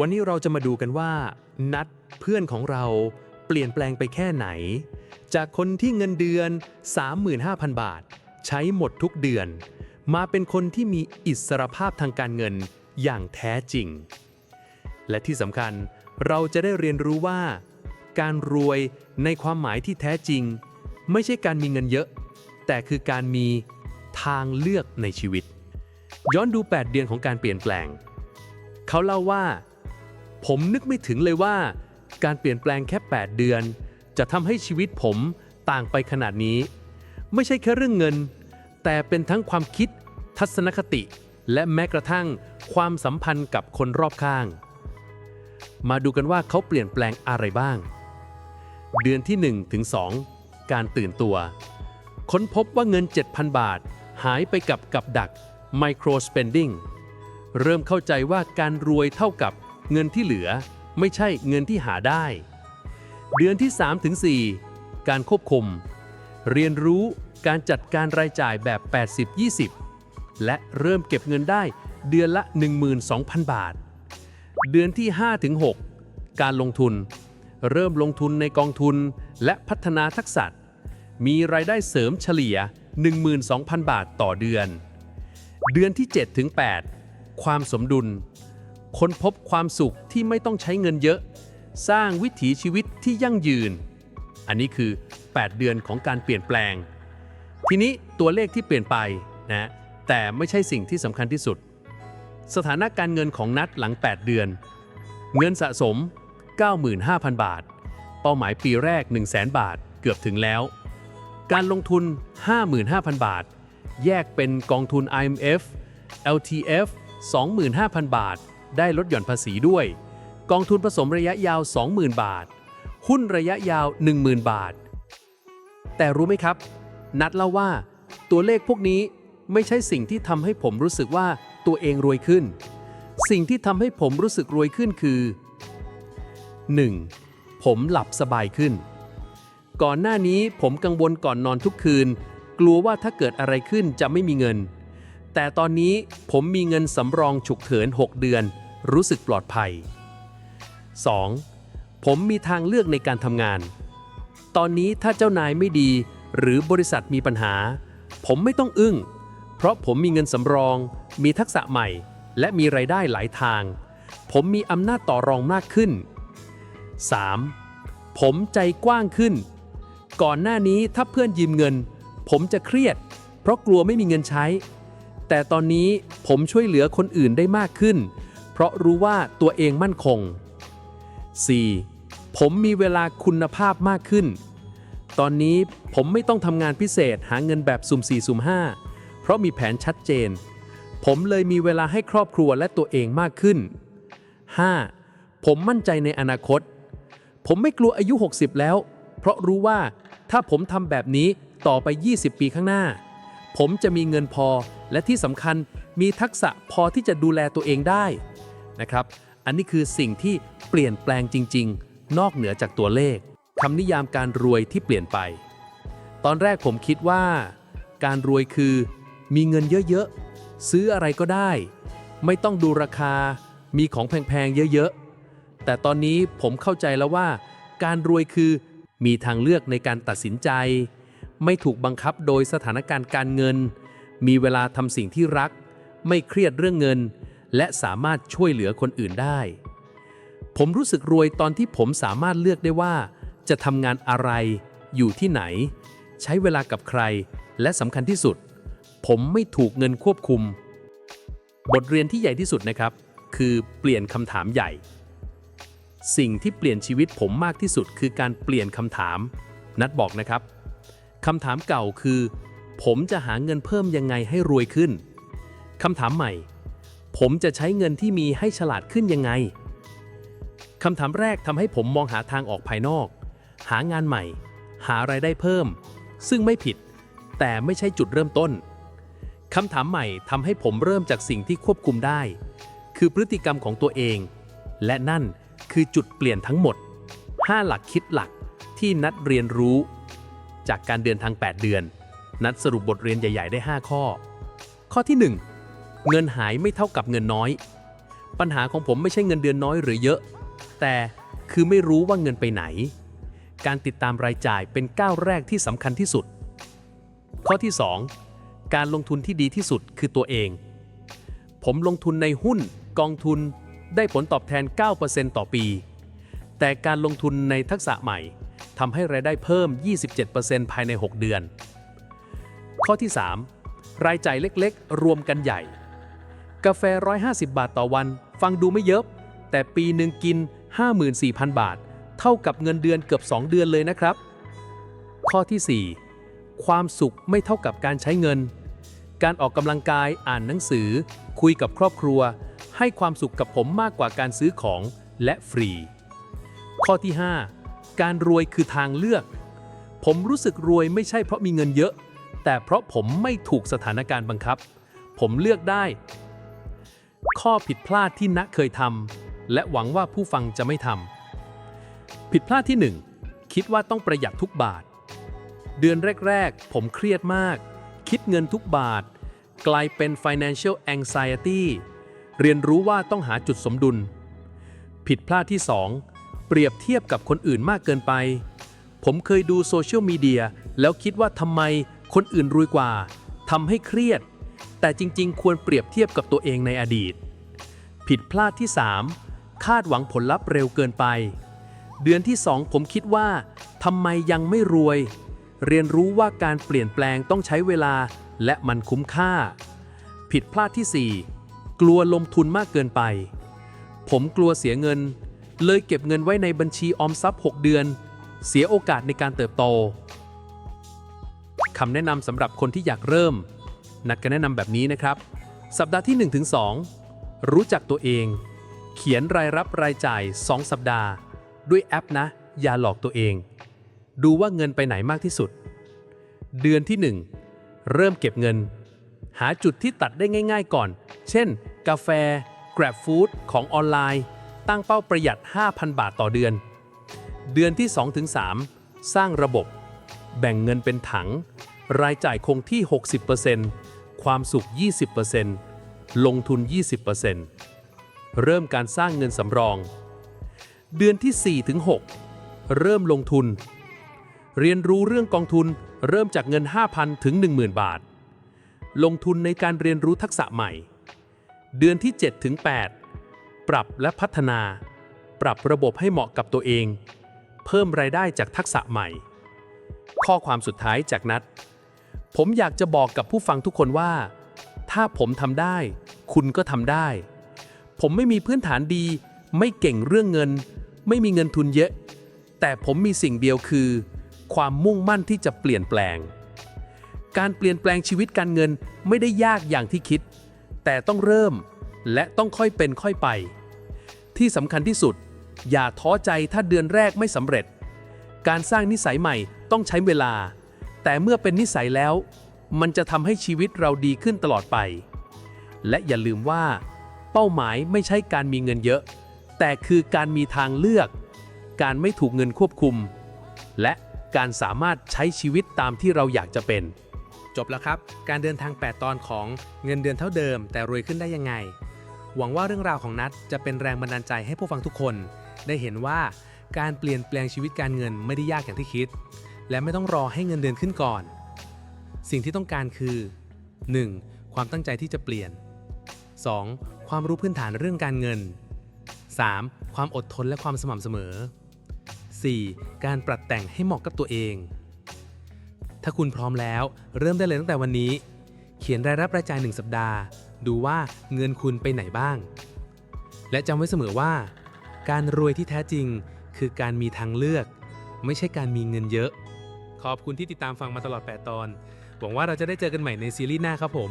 วันนี้เราจะมาดูกันว่า นัดเพื่อนของเราเปลี่ยนแปลงไปแค่ไหน จากคนที่เงินเดือน 35,000 บาท ใช้หมดทุกเดือน มาเป็นคนที่มีอิสรภาพทางการเงินอย่างแท้จริง และที่สำคัญเราจะได้เรียนรู้ว่า การรวยในความหมายที่แท้จริง ไม่ใช่การมีเงินเยอะ แต่คือการมีทางเลือกในชีวิต ย้อนดู 8 เดือนของการเปลี่ยนแปลง เขาเล่าว่า ผมนึกไม่ถึงเลยว่า การเปลี่ยนแปลงแค่ 8 เดือน จะทำให้ชีวิตผมต่างไปขนาดนี้ ไม่ใช่แค่เรื่องเงิน แต่เป็นทั้งความคิด ทัศนคติ และแม้กระทั่งความสัมพันธ์กับคนรอบข้าง มาดูกันว่าเขาเปลี่ยนแปลงอะไรบ้าง เดือนที่1ถึง2การตื่นตัว ค้นพบว่าเงิน 7,000 บาท หายไปกับกับดัก micro spending เริ่มเข้าใจว่าการรวยเท่ากับ เงินที่เหลือไม่ใช่เงินที่หาได้ เดือนที่3ถึงการควบคุม เรียนรู้การจัดการรายจ่ายแบบ 80-20 และเริ่มเก็บเงินได้เดือนละ 12,000 บาท เดือนที่5ถึงการลงทุน เริ่มลงทุนในกองทุนและพัฒนาทักษะ มีรายได้เสริมเฉลี่ย 12,000 บาทต่อเดือน เดือนที่7ถึงความสมดุล ค้นพบความสุขที่ไม่ต้องใช้เงินเยอะ สร้างวิถีชีวิตที่ยั่งยืน อันนี้คือ 8 เดือนของการเปลี่ยนแปลง ทีนี้ตัวเลขที่เปลี่ยนไปนะแต่ไม่ใช่สิ่งที่สำคัญที่สุด สถานะการเงินของนัดหลัง 8 เดือน เงินสะสม 95,000 บาท เป้าหมายปีแรก 100,000 บาทเกือบถึงแล้ว การลงทุน 55,000 บาท แยกเป็นกองทุน IMF LTF 25,000 บาท ได้ลดหย่อนภาษีด้วย กองทุนผสมระยะยาว 20,000 บาท หุ้นระยะยาว 10,000 บาท แต่รู้ไหมครับ นัดเล่าว่า ตัวเลขพวกนี้ไม่ใช่สิ่งที่ทำให้ผมรู้สึกว่าตัวเองรวยขึ้น สิ่งที่ทำให้ผมรู้สึกรวยขึ้นคือ 1. ผมหลับสบายขึ้น ก่อนหน้านี้ผมกังวลก่อนนอนทุกคืน กลัวว่าถ้าเกิดอะไรขึ้นจะไม่มีเงิน แต่ตอนนี้ผมมีเงินสำรองฉุกเฉิน 6 เดือน รู้สึกปลอดภัย 2. ผมมีทางเลือกในการทำงาน ตอนนี้ถ้าเจ้านายไม่ดี หรือบริษัทมีปัญหา ผมไม่ต้องอึ้ง เพราะผมมีเงินสำรอง มีทักษะใหม่ และมีไรายได้หลายทาง ผมมีอำนาจต่อรองมากขึ้น 3. ผมใจกว้างขึ้น ก่อนหน้านี้ถ้าเพื่อนยืมเงิน ผมจะเครียด เพราะกลัวไม่มีเงินใช้ แต่ตอนนี้ผมช่วยเหลือคนอื่นได้มากขึ้น เพราะรู้ว่าตัวเองมั่นคง 4. ผมมีเวลาคุณภาพมากขึ้น ตอนนี้ผมไม่ต้องทำงานพิเศษหาเงินแบบสุ่ม4สุ่ม5 เพราะมีแผนชัดเจน ผมเลยมีเวลาให้ครอบครัวและตัวเองมากขึ้น 5. ผมมั่นใจในอนาคต ผมไม่กลัวอายุ 60 แล้ว เพราะรู้ว่าถ้าผมทำแบบนี้ต่อไป 20 ปีข้างหน้า ผมจะมีเงินพอและที่สำคัญมีทักษะพอที่จะดูแลตัวเองได้ นะครับ อันนี้คือสิ่งที่เปลี่ยนแปลงจริง ๆ นอกเหนือจากตัวเลขคำนิยามการรวยที่เปลี่ยนไป ตอนแรกผมคิดว่า การรวยคือ มีเงินเยอะๆ ซื้ออะไรก็ได้ ไม่ต้องดูราคา มีของแพงๆ เยอะๆ แต่ตอนนี้ผมเข้าใจแล้วว่า การรวยคือ มีทางเลือกในการตัดสินใจ ไม่ถูกบังคับโดยสถานการณ์การเงิน มีเวลาทำสิ่งที่รัก ไม่เครียดเรื่องเงิน และสามารถช่วยเหลือคนอื่นได้ ผมรู้สึกรวยตอนที่ผมสามารถเลือกได้ว่า จะทำงานอะไร อยู่ที่ไหน ใช้เวลากับใคร และสำคัญที่สุด ผมไม่ถูกเงินควบคุม บทเรียนที่ใหญ่ที่สุดนะครับ คือเปลี่ยนคำถามใหญ่ สิ่งที่เปลี่ยนชีวิตผมมากที่สุดคือการเปลี่ยนคำถาม นัดบอกนะครับคำถามเก่าคือ ผมจะหาเงินเพิ่มยังไงให้รวยขึ้นคำถามใหม่ ผมจะใช้เงินที่มีให้ฉลาดขึ้นยังไงคำถามแรกทำให้ผมมองหาทางออกภายนอก หางานใหม่ หารายได้เพิ่ม ซึ่งไม่ผิด แต่ไม่ใช่จุดเริ่มต้นคำถามใหม่ทำให้ผมเริ่มจากสิ่งที่ควบคุมได้ คือพฤติกรรมของตัวเอง และนั่นคือจุดเปลี่ยนทั้งหมด 5 หลักคิดหลักที่นัดเรียนรู้ จากการเดินทาง 8 เดือน นัดสรุปบทเรียนใหญ่ ๆ ได้ 5 ข้อ ข้อที่ 1 เงินหายไม่เท่ากับเงินน้อย ปัญหาของผมไม่ใช่เงินเดือนน้อยหรือเยอะ แต่คือไม่รู้ว่าเงินไปไหน การติดตามรายจ่ายเป็นก้าวแรกที่สำคัญที่สุด ข้อที่ 2 การลงทุนที่ดีที่สุดคือตัวเอง ผมลงทุนในหุ้น กองทุน ได้ผลตอบแทน 9%ต่อปี แต่การลงทุนในทักษะใหม่ทำให้รายได้เพิ่ม 27%ภายใน 6 เดือน ข้อที่ 3 รายจ่ายเล็กๆ รวมกันใหญ่ กาแฟ 150 บาทต่อวัน ฟังดูไม่เยอะ แต่ปีหนึ่งกิน 54,000 บาท เท่ากับเงินเดือนเกือบ 2 เดือนเลยนะครับ ข้อที่ 4 ความสุขไม่เท่ากับการใช้เงิน การออกกำลังกายอ่านหนังสือ คุยกับครอบครัว ให้ความสุขกับผมมากกว่าการซื้อของและฟรี ข้อที่ 5 การรวยคือทางเลือก ผมรู้สึกรวยไม่ใช่เพราะมีเงินเยอะ แต่เพราะผมไม่ถูกสถานการณ์บังคับ ผมเลือกได้ ข้อผิดพลาดที่ณเคยทำและหวังว่าผู้ฟังจะไม่ทำผิดพลาดที่ 1 คิดว่าต้องประหยัดทุกบาท เดือนแรก ๆ ผมเครียดมาก คิดเงินทุกบาท กลายเป็น financial anxiety เรียนรู้ว่าต้องหาจุดสมดุล ผิดพลาดที่ 2 เปรียบเทียบกับคนอื่นมากเกินไป ผมเคยดูโซเชียลมีเดียแล้วคิดว่าทำไมคนอื่นรวยกว่าทำให้เครียด แต่จริงๆ ควรเปรียบเทียบกับตัวเองในอดีต ผิดพลาดที่ 3 คาดหวังผลลัพธ์เร็วเกินไป เดือนที่ 2 ผมคิดว่าทำไมยังไม่รวย เรียนรู้ว่าการเปลี่ยนแปลงต้องใช้เวลาและมันคุ้มค่า ผิดพลาดที่ 4 กลัวลงทุนมากเกินไป ผมกลัวเสียเงิน เลยเก็บเงินไว้ในบัญชีออมทรัพย์ 6 เดือน เสียโอกาสในการเติบโตคำแนะนำสำหรับคนที่อยากเริ่ม นัดกันแนะนำแบบนี้นะครับ สัปดาห์ที่ 1-2 รู้จักตัวเอง เขียนรายรับรายจ่าย 2 สัปดาห์ ด้วยแอปนะ อย่าหลอกตัวเอง ดูว่าเงินไปไหนมากที่สุด เดือนที่ 1 เริ่มเก็บเงิน หาจุดที่ตัดได้ง่าย ๆ ก่อน เช่น กาแฟ Grab Food ของออนไลน์ ตั้งเป้าประหยัด 5,000 บาทต่อเดือน เดือนที่ 2-3 สร้างระบบ แบ่งเงินเป็นถัง รายจ่ายคงที่ 60% ความสุข 20%ลงทุน 20%เริ่มการสร้างเงินสำรอง เดือนที่4-6เริ่มลงทุน เรียนรู้เรื่องกองทุนเริ่มจากเงิน 5,000 ถึง 10,000 บาท ลงทุนในการเรียนรู้ทักษะใหม่ เดือนที่7-8ปรับและพัฒนา ปรับระบบให้เหมาะกับตัวเอง เพิ่มรายได้จากทักษะใหม่ ข้อความสุดท้ายจากนัด ผมอยากจะบอกกับผู้ฟังทุกคนว่า ถ้าผมทำได้ คุณก็ทำได้ ผมไม่มีพื้นฐานดี ไม่เก่งเรื่องเงิน ไม่มีเงินทุนเยอะ แต่ผมมีสิ่งเดียวคือ ความมุ่งมั่นที่จะเปลี่ยนแปลง การเปลี่ยนแปลงชีวิตการเงินไม่ได้ยากอย่างที่คิด แต่ต้องเริ่มและต้องค่อยเป็นค่อยไป ที่สำคัญที่สุด อย่าท้อใจถ้าเดือนแรกไม่สำเร็จ การสร้างนิสัยใหม่ต้องใช้เวลา แต่เมื่อเป็นนิสัยแล้ว มันจะทำให้ชีวิตเราดีขึ้นตลอดไป และอย่าลืมว่า เป้าหมายไม่ใช่การมีเงินเยอะ แต่คือการมีทางเลือก การไม่ถูกเงินควบคุม และการสามารถใช้ชีวิตตามที่เราอยากจะเป็น จบแล้วครับ การเดินทาง 8 ตอนของเงินเดือนเท่าเดิม แต่รวยขึ้นได้ยังไง หวังว่าเรื่องราวของนัทจะเป็นแรงบันดาลใจให้ผู้ฟังทุกคน ได้เห็นว่าการเปลี่ยนแปลงชีวิตการเงินไม่ได้ยากอย่างที่คิด และไม่ต้องรอให้เงินเดือนขึ้นก่อน สิ่งที่ต้องการคือ 1. ความตั้งใจที่จะเปลี่ยน 2. ความรู้พื้นฐานเรื่องการเงิน 3. ความอดทนและความสม่ำเสมอ 4. การปรับแต่งให้เหมาะกับตัวเอง ถ้าคุณพร้อมแล้ว เริ่มได้เลยตั้งแต่วันนี้ เขียนรายรับรายจ่าย1สัปดาห์ ดูว่าเงินคุณไปไหนบ้าง และจำไว้เสมอว่า การรวยที่แท้จริง คือการมีทางเลือก ไม่ใช่การมีเงินเยอะ ขอบคุณที่ติดตามฟังมาตลอด 8 ตอน หวังว่าเราจะได้เจอกันใหม่ในซีรีส์หน้าครับผม